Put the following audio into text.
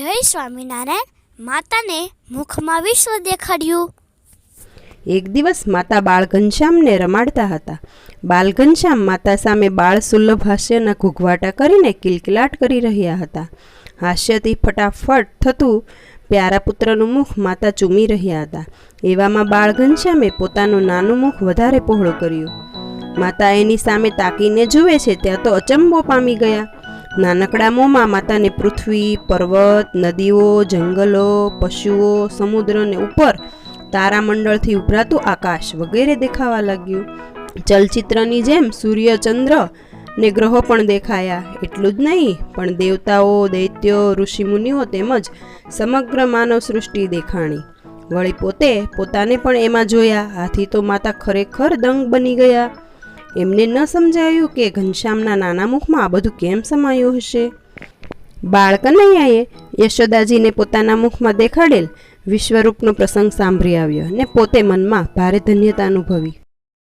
જય સ્વામિનારાયણ. માતાને મુખમાં વિશ્વ દેખાડ્યું. એક દિવસ માતા બાળઘનશ્યામને રમાડતા હતા. બાળઘનશ્યામ માતા સામે બાળ સુલભ હાસ્યના ઘૂઘવાટા કરીને કિલકિલાટ કરી રહ્યા હતા. હાસ્યથી ફટાફટ થતું પ્યારા પુત્રનું મુખ માતા ચૂમી રહ્યા હતા. એવામાં બાળઘનશ્યામે પોતાનું નાનું મુખ વધારે પહોળું કર્યું. માતા એની સામે તાકીને જુએ છે, ત્યાં તો અચંબો પામી ગયા. નાનકડા મોંમાં માતાને પૃથ્વી, પર્વત, નદીઓ, જંગલો, પશુઓ સમુદ્ર ને ઉપર તારામંડળથી ઉભરાતું આકાશ વગેરે દેખાવા લાગ્યું. ચલચિત્રની જેમ સૂર્ય ચંદ્ર ને ગ્રહો પણ દેખાયા. એટલું જ નહીં, પણ દેવતાઓ, દૈત્યો, ઋષિમુનિઓ તેમજ સમગ્ર માનવ સૃષ્ટિ દેખાણી. વળી પોતે પોતાને પણ એમાં જોયા. આથી તો માતા ખરેખર દંગ બની ગયા. એમને ન સમજાયું કે ઘનશ્યામના નાના મુખમાં આ બધું કેમ સમાયું હશે? બાળ કનૈયાએ યશોદાજીને પોતાના મુખમાં દેખાડેલ વિશ્વરૂપનો પ્રસંગ સાંભળી આવ્યો ને પોતે મનમાં ભારે ધન્યતા અનુભવી.